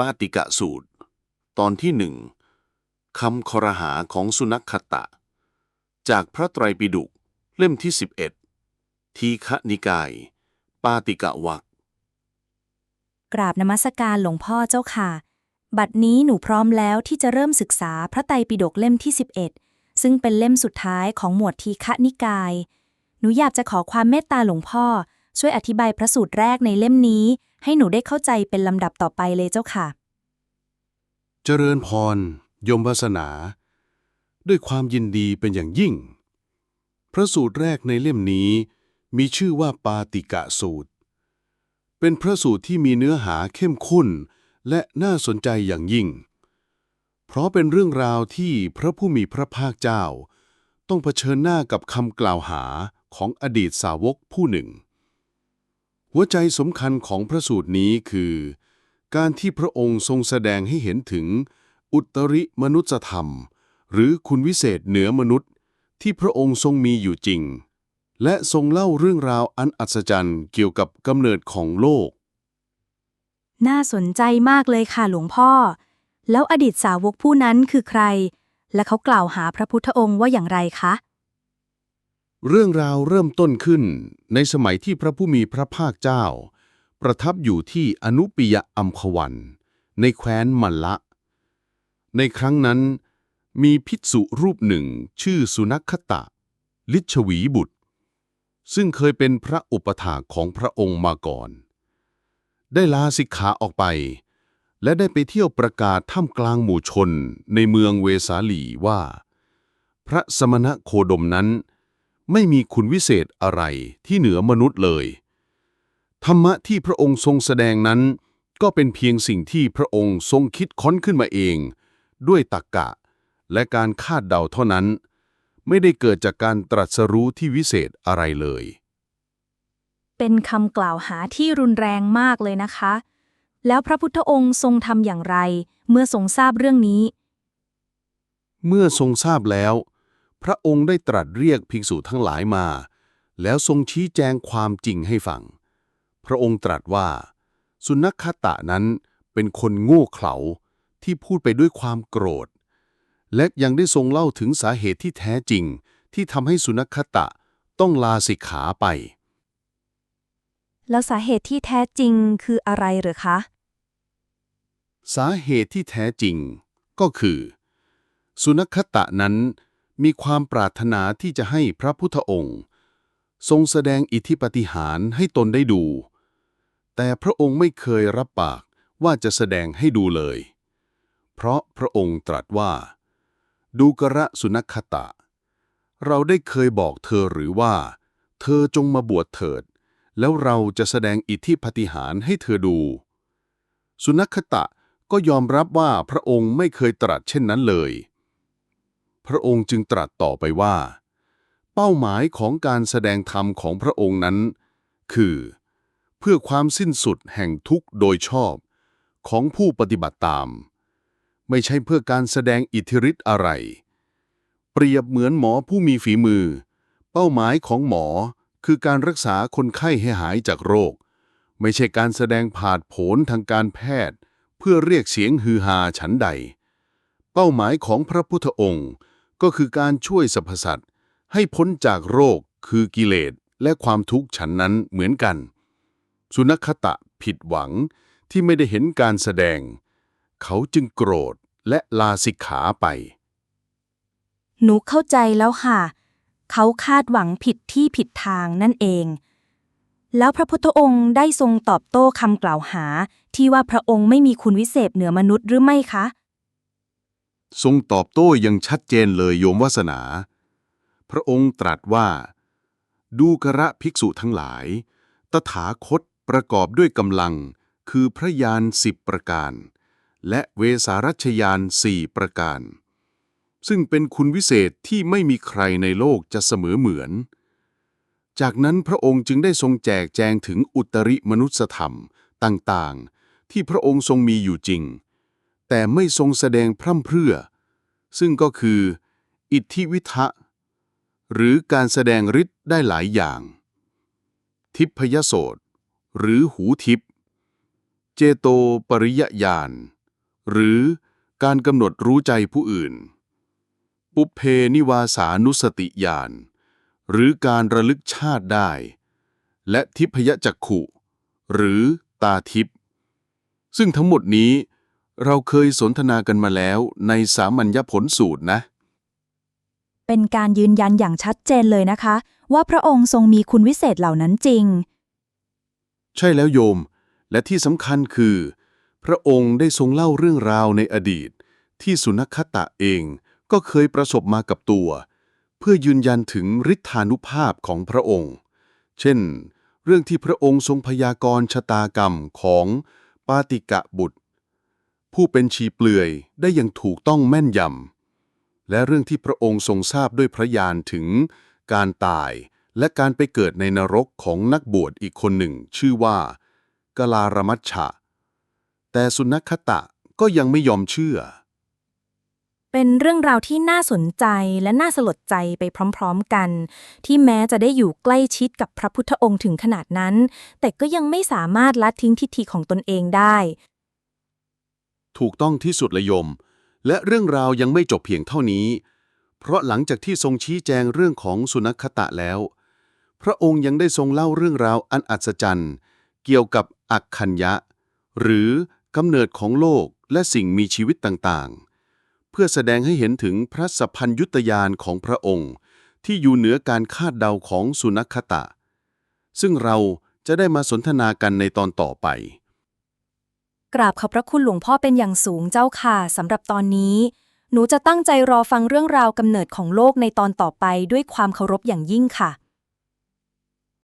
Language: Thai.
ปาติกะสูตร ตอนที่หนึ่งคำคอรหาของสุนัขขตะ จากพระไตรปิฎกเล่มที่ 11 ทีฆนิกาย ปาติกะวักกราบนมัสการหลวงพ่อเจ้าค่ะ บัดนี้หนูพร้อมแล้วที่จะเริ่มศึกษาพระไตรปิฎกเล่มที่ 11 ซึ่งเป็นเล่มสุดท้ายของหมวดทีฆนิกาย หนูอยากจะขอความเมตตาหลวงพ่อ ช่วยอธิบายพระสูตรแรกในเล่มนี้ ให้หนูได้เข้าใจเป็นลำดับต่อไปเลยเจ้าค่ะ เจริญพร ยมวาสนา ด้วยความยินดีเป็นอย่างยิ่ง พระสูตรแรกในเล่มนี้ มีชื่อว่าปาติกะสูตร เป็นพระสูตรที่มีเนื้อหาเข้มข้นและน่าสนใจอย่างยิ่ง เพราะเป็นเรื่องราวที่พระผู้มีพระภาคเจ้า ต้องเผชิญหน้ากับคำกล่าวหาของอดีตสาวกผู้หนึ่ง หัวใจสำคัญของพระสูตรนี้คือ การที่พระองค์ทรงแสดงให้เห็นถึง อุตริมนุษยธรรม หรือคุณวิเศษเหนือมนุษย์ ที่พระองค์ทรงมีอยู่จริง และทรงเล่าเรื่องราวอันอัศจรรย์เกี่ยวกับกำเนิดของโลก น่าสนใจมากเลยค่ะหลวงพ่อ แล้วอดีตสาวกผู้นั้นคือใคร และเขากล่าวหาพระพุทธองค์ว่าอย่างไรคะ เรื่องราวเริ่มต้นขึ้นในสมัยที่พระผู้มีพระภาคเจ้า ประทับอยู่ที่อนุปิยอัมพวัน ในแคว้นมัลละ ในครั้งนั้น มีภิกษุรูปหนึ่งชื่อสุนัขตะ ลิชวีบุตร ซึ่งเคยเป็นพระอุปถาของพระองค์มาก่อน ได้ลาสิกขาออกไป และได้ไปเที่ยวประกาศท่ามกลางหมู่ชนในเมืองเวสาลีว่า พระสมณะโคดมนั้น ไม่มีคุณวิเศษอะไรที่เหนือมนุษย์เลย ธรรมะที่พระองค์ทรงแสดงนั้น ก็เป็นเพียงสิ่งที่พระองค์ทรงคิดค้นขึ้นมาเอง ด้วยตรรกะ และการคาดเดาเท่านั้น ไม่ได้เกิดจากการตรัสรู้ที่วิเศษอะไรเลย เป็นคำกล่าวหาที่รุนแรงมากเลยนะคะ แล้วพระพุทธองค์ทรงทำอย่างไร เมื่อทรงทราบเรื่องนี้ เมื่อทรงทราบแล้ว พระองค์ได้ตรัสเรียกภิกษุทั้งหลายมา แล้วทรงชี้แจงความจริงให้ฟัง พระองค์ตรัสว่า สุนัขคตะนั้นเป็นคนโง่เขลาที่พูดไปด้วยความโกรธ และยังได้ทรงเล่าถึงสาเหตุที่แท้จริง ที่ทำให้สุนัขคตะต้องลาสิกขาไป แล้วสาเหตุที่แท้จริงคืออะไรหรือคะ สาเหตุที่แท้จริงก็คือ สุนัขตะนั้น มีความปรารถนาที่จะให้พระพุทธองค์ ทรงแสดงอิทธิปฏิหารให้ตนได้ดู แต่พระองค์ไม่เคยรับปากว่าจะแสดงให้ดูเลย เพราะพระองค์ตรัสว่า ดูกระสุนัขตะ เราได้เคยบอกเธอหรือว่า เธอจงมาบวชเถิด แล้วเราจะแสดงอิทธิปฏิหารให้เธอดู สุนัขตะก็ยอมรับว่าพระองค์ไม่เคยตรัสเช่นนั้นเลย พระองค์จึงตรัสต่อไปว่า เป้าหมายของการแสดงธรรมของพระองค์นั้น คือ เพื่อความสิ้นสุดแห่งทุกข์โดยชอบของผู้ปฏิบัติตาม ไม่ใช่เพื่อการแสดงอิทธิฤทธิ์อะไร เปรียบเหมือนหมอผู้มีฝีมือ เป้าหมายของหมอคือการรักษาคนไข้ให้หายจากโรค ไม่ใช่การแสดงผาดโผนทางการแพทย์ เพื่อเรียกเสียงฮือฮาฉันใด เป้าหมายของพระพุทธองค์ ก็คือการช่วยสรรพสัตว์ให้พ้นจากโรค คือกิเลสและความทุกข์ฉันนั้นเหมือนกัน สุนัขตะผิดหวังที่ไม่ได้เห็นการแสดง เขาจึงโกรธและลาสิกขาไป หนูเข้าใจแล้วค่ะ เขาคาดหวังผิดที่ผิดทางนั่นเอง แล้วพระพุทธองค์ได้ทรงตอบโต้คำกล่าวหาที่ว่าพระองค์ไม่มีคุณวิเศษเหนือมนุษย์หรือไม่คะ ทรงตอบโต้อยังชัดเจนเลยโยมวาสนา พระองค์ตรัสว่า ดูกระภิกษุทั้งหลาย ตถาคตประกอบด้วยกำลัง คือพระยานสิบประการ และเวสารัชยานสี่ประการ ซึ่งเป็นคุณวิเศษที่ไม่มีใครในโลกจะเสมอเหมือน จากนั้นพระองค์จึงได้ทรงแจกแจงถึงอุตริมนุสธรรมต่างๆ ที่พระองค์ทรงมีอยู่จริง แต่ไม่ทรงแสดงพร่ำเพรื่อ ซึ่งก็คือ อิทธิวิทะ หรือการแสดงฤทธิ์ได้หลายอย่าง ทิพยโสตหรือหูทิพเจโตปริยญาณ หรือการกำหนดรู้ใจผู้อื่น ปุเพนิวาสานุสติญาณ หรือการระลึกชาติได้ และทิพยจักขุ หรือตาทิพซึ่งทั้งหมดนี้ เราเคยสนทนากันมาแล้วในสามัญญผลสูตรนะ เป็นการยืนยันอย่างชัดเจนเลยนะคะ ว่าพระองค์ทรงมีคุณวิเศษเหล่านั้นจริง ใช่แล้วโยม และที่สำคัญคือ พระองค์ได้ทรงเล่าเรื่องราวในอดีต ที่สุนัขตะเองก็เคยประสบมากับตัว เพื่อยืนยันถึงฤทธานุภาพของพระองค์ เช่น เรื่องที่พระองค์ทรงพยากรณ์ชะตากรรมของปาติกะบุตร ผู้เป็นชีเปลือยได้อย่างถูกต้องแม่นยำ และเรื่องที่พระองค์ทรงทราบด้วยพระญาณถึงการตายและการไปเกิดในนรกของนักบวชอีกคนหนึ่ง ชื่อว่ากลารมัชชะ แต่สุนัขตะก็ยังไม่ยอมเชื่อ เป็นเรื่องราวที่น่าสนใจและน่าสลดใจไปพร้อมๆกัน ที่แม้จะได้อยู่ใกล้ชิดกับพระพุทธองค์ถึงขนาดนั้น แต่ก็ยังไม่สามารถละทิ้งทิฏฐิของตนเองได้ ถูกต้องที่สุดเลยโยม และเรื่องราวยังไม่จบเพียงเท่านี้ เพราะหลังจากที่ทรงชี้แจงเรื่องของสุนัขตะแล้ว พระองค์ยังได้ทรงเล่าเรื่องราวอันอัศจรรย์ เกี่ยวกับอักขัญญะ หรือกำเนิดของโลกและสิ่งมีชีวิตต่างๆ เพื่อแสดงให้เห็นถึงพระสัพพัญยุตยานของพระองค์ ที่อยู่เหนือการคาดเดาของสุนัขตะ ซึ่งเราจะได้มาสนทนากันในตอนต่อไป กราบขอบพระคุณหลวงพ่อเป็นอย่างสูงเจ้าค่ะสำหรับตอนนี้ หนูจะตั้งใจรอฟังเรื่องราวกำเนิดของโลกในตอนต่อไปด้วยความเคารพอย่างยิ่งค่ะ